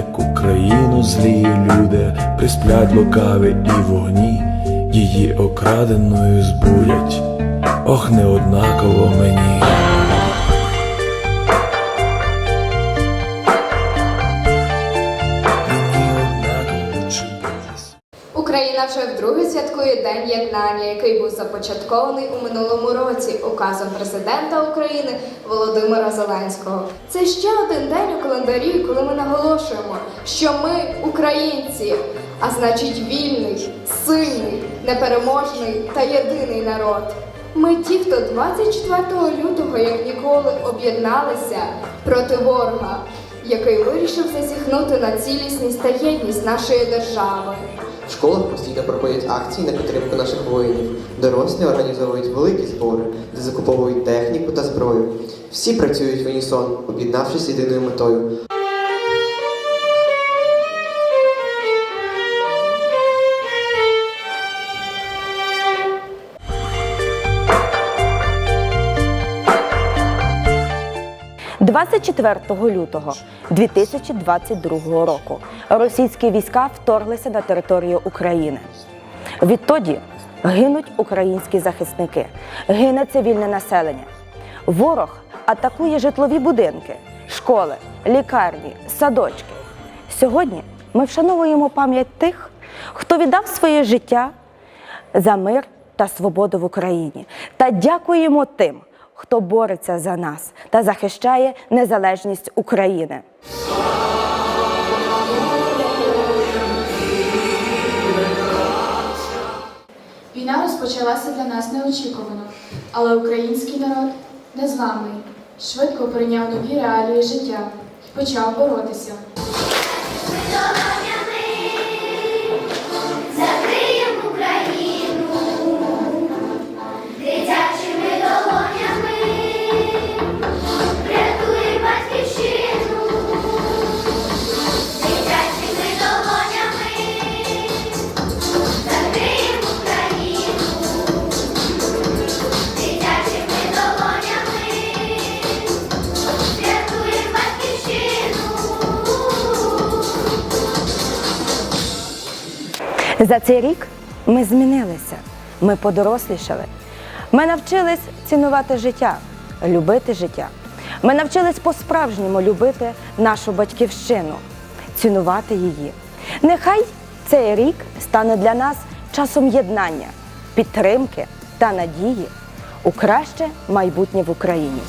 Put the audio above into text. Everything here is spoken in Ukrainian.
далеку країну злі люди присплять лукаві і вогні, її окраденою збурять, ох, неоднаково мені. Україна вже вдруге святкує День єднання, який був започаткований у минулому році указом президента України Володимира Зеленського. Це ще один день у календарі, коли ми наголошуємо, що ми українці, а значить вільний, сильний, непереможний та єдиний народ. Ми ті, хто 24 лютого, як ніколи, об'єдналися проти ворога, який вирішив зазіхнути на цілісність та єдність нашої держави. В школах постійно проходять акції на підтримку наших воїнів. Дорослі організовують великі збори, де закуповують техніку та зброю. Всі працюють в унісон, об'єднавшись єдиною метою. – 24 лютого 2022 року російські війська вторглися на територію України. Відтоді гинуть українські захисники, гине цивільне населення. Ворог атакує житлові будинки, школи, лікарні, садочки. Сьогодні ми вшановуємо пам'ять тих, хто віддав своє життя за мир та свободу в Україні. Та дякуємо тим, хто бореться за нас та захищає незалежність України. Війна розпочалася для нас неочікувано, але український народ незламний, швидко прийняв нові реалії життя і почав боротися. За цей рік ми змінилися, ми подорослішали. Ми навчились цінувати життя, любити життя. Ми навчились по-справжньому любити нашу батьківщину, цінувати її. Нехай цей рік стане для нас часом єднання, підтримки та надії у краще майбутнє в Україні.